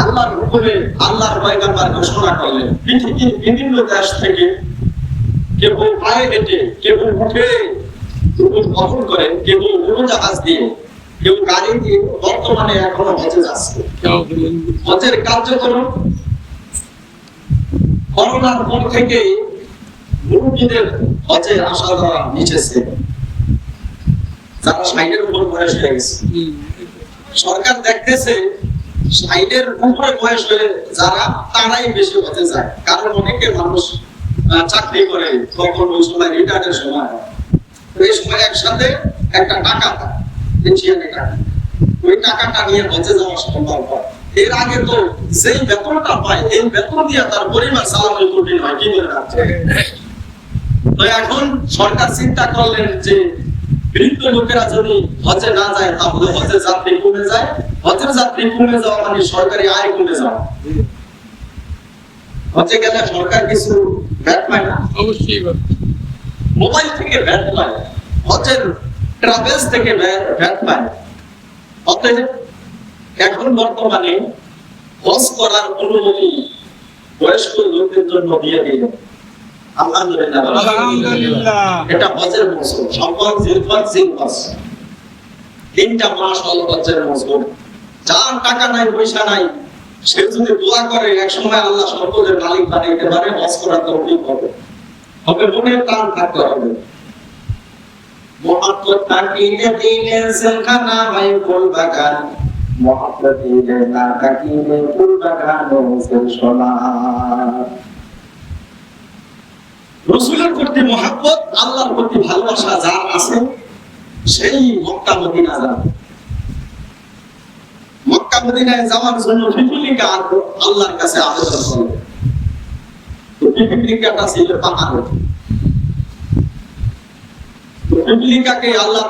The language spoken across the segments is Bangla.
আল্লাহর হুকুমে আল্লাহর পয়গাম্বার ঘোষণা করলেন, পৃথিবীর বিভিন্ন দেশ থেকে কেউ পায়ে হেঁটে কেউ উঠে উপর দখল করে কেউ উড়োজাহাজ দিয়ে কেউ গাড়ি দিয়ে বর্তমানে এখনও হজে যাচ্ছে। হজের কার্যক্রম করোনার পর থেকে মুরব্বীদের হজের আশা করা নিচেছে যারা ষাটের উপর বয়স হয়ে গেছে। সরকার দেখতেছে ষাটের উপরে বয়স হয়ে যারা, তারাই বেশি হতে যায় কারণ অনেকে মানুষ চাকরি করে তখন ওই সময় রিটায়ার্ডের সময় এই সময় একসাথে একটা টাকা পায় ওই টাকাটা নিয়ে হজে যাওয়া সম্ভব হয়। এর আগে তো যেই বেতনটা পায়, এই বেতন দিয়ে তার পরিবার চালানো কঠিন হয়, কি করে তো এখন সরকার চিন্তা করলেন যে, বৃদ্ধ লোকেরা যদি হজে না যায়, তাহলে হজে যাত্রী কমে যায়। হজের যাত্রী কমে যাওয়া মানে সরকারি আয় কমে যাওয়া। হজে গেলে সরকার কিছু ভ্যাট পায় না। অবশ্যই। মোবাইল থেকে ভ্যাট পায় হজের ট্রাভেলস থেকে ভ্যাট পায়। অতএব এখন বর্তমানে হজ করার অনুমতি বয়স্ক লোকদের জন্য দিয়ে দিল আলহামদুলিল্লাহ। আলহামদুলিল্লাহ। এটা হজের মৌসুম। সম্পদ জিলফত জিলফস তিনটা মাস হল হজের মৌসুম। যার টাকা নাই, পয়সা নাই, সে যদি দোয়া করে, এক সময় আল্লাহ সম্পদের মালিক বানাইতে পারে, হজ করার তৌফিক হবে। হবে মনের টান থাকতে হবে। দিলে ফুল বাগান দিলে না ফুল বাগান রসুলের প্রতি মহাব্বত, আল্লাহর প্রতি ভালোবাসা যার আছে, সেই মক্কা মদিনা যান মক্কা মদিনায় যাওয়ার জন্য পিপিলিকা আল্লাহর কাছে আবেদন ছিল পাহাড়ে। আল্লাহ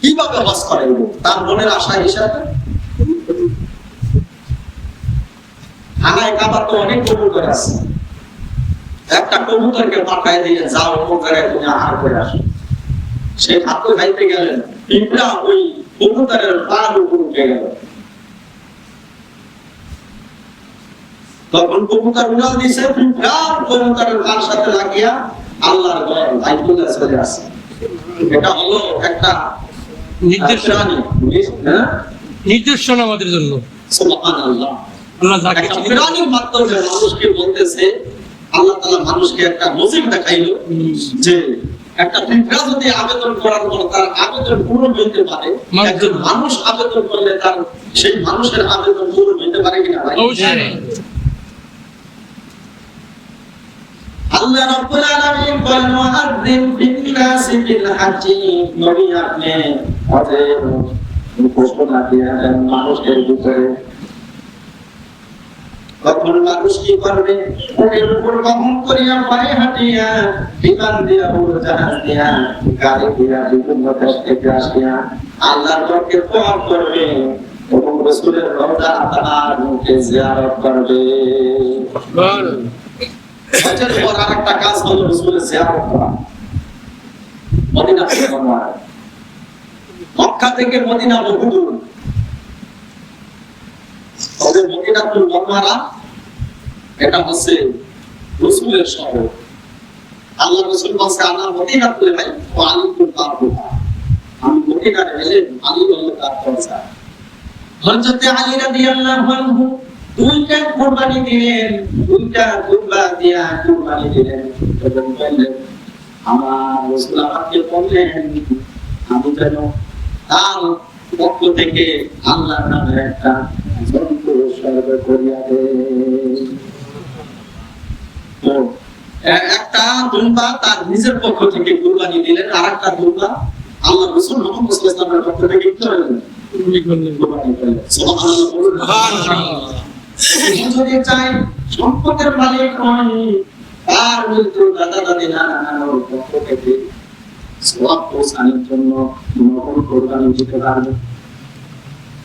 কীভাবে করেন? তার মনের আশা হিসাবে তো অনেক কবুতর আছে। একটা কবুতরকে পাঠায় দিয়ে যাও জায়গায় তুমি আহার করে আসো। সে খাদ্য খাইতে গেলেন কবুতরের পার উপর উঠে গেল। তখন কবুতর উড়াল দিছে পিঁপড়া কবুতরের পার সাথে লাগিয়া আল্লাহর ঘর বাইতুল্লাহ চলে আসে। এটা হলো একটা নির্দেশনা। হ্যাঁ? নির্দেশনা আমাদের জন্য। সুবহানাল্লাহ। আল্লাহ যাকে একটা মাধ্যমে মানুষকে বলতেছে আল্লাহ তাআলা মানুষকে একটা নজির দেখাইলো যে একটা যদি আবেদন করার পর তার আবেদন পূরণ হইতে পারে একজন মানুষ আবেদন করলে তার সেই মানুষের আবেদন পূরণ হইতে পারে কিনা ভাই? আল্লাহ রাব্বুল আলামিন বলেন ওয়াআযিম বিন-নাসি বিল হাজ্জি নবী আপনি ঘোষণা দিয়ে মানুষের ভিতরে তখন মানুষ কি করবে? উটের উপর বহন করিয়া পায়ে হাঁটিয়া বিমান দিয়া উড়োজাহাজ দিয়া গাড়ি দিয়া বিভিন্ন দেশ থেকে আসিয়া আল্লাহর ঘরকে তোয়াব করবে এবং রসুলের রওজা তার মুখে জিয়ারত করবে। হজের পর আরেকটা কাজ হলো রসুলের জিয়ারত করা। মদিনা থেকে মক্কা থেকে মদিনা বহুদূর। তবে মদিনাতুল মনোয়ারা এটা হচ্ছে রসুলের শহর। আল্লাহ রসুল বলছে আনা মদিনাতুল ভাই ও আলিকুল বাবুহা আমি মদিনার এলে আলী হলো তার দরজা। হযরতে আলী রাদিয়াল্লাহু আনহু দুইটা কুরবানি দিলেন দুইটা দিয়া কুরবানি দিলেন। এবং বললেন আমার রসুল আমাকে বললেন আমি যেন তার পক্ষ থেকে আল্লাহ নামে একটা জন্তু সর্ব করিয়া দে তো, এ- একটা দুম্বা তার নিজের পক্ষ থেকে কুরবানি দিলেন আর একটা দুম্বা আল্লাহ রসুল মোহাম্মদ সাল্লাল্লাহু যদি পক্ষ থেকে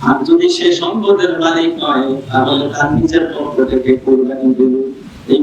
আর যদি সে সম্পদের মালিক নয়, তাহলে তার নিজের পক্ষ থেকে কোরবানি দেবে।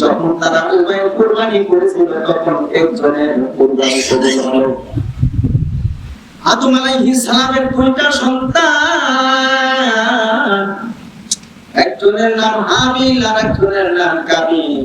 যখন তারা উভয় কোরবানি করেছিল তখন একজনের কোরবানি সন্তান একজনের নাম হাবিল আর একজনের নাম কাবিল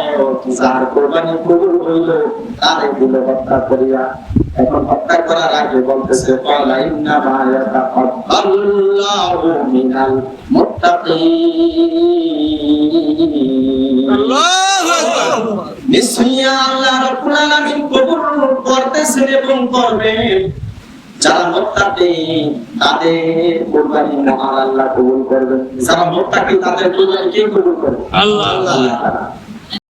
যার কোরবানি কবুল হইল তারে দিল হত্যা করিয়া এখন হত্যা করার আগে বলতেছে ক্বালা ইন্না মা ইয়াতাকাব্বালুল্লাহু মিনাল মুত্তাকিন নিশ্চয়ই আল্লাহ রাব্বুল আলামিন কবুল করতেছেন এবং করবেন যারা মোত্তাকি তাদের কোরবানি মহান আল্লাহ কবুল করবেন যারা মোত্তাকি তাদের কোরবানি কে কবুল করবে আল্লাহ। আল্লাহ।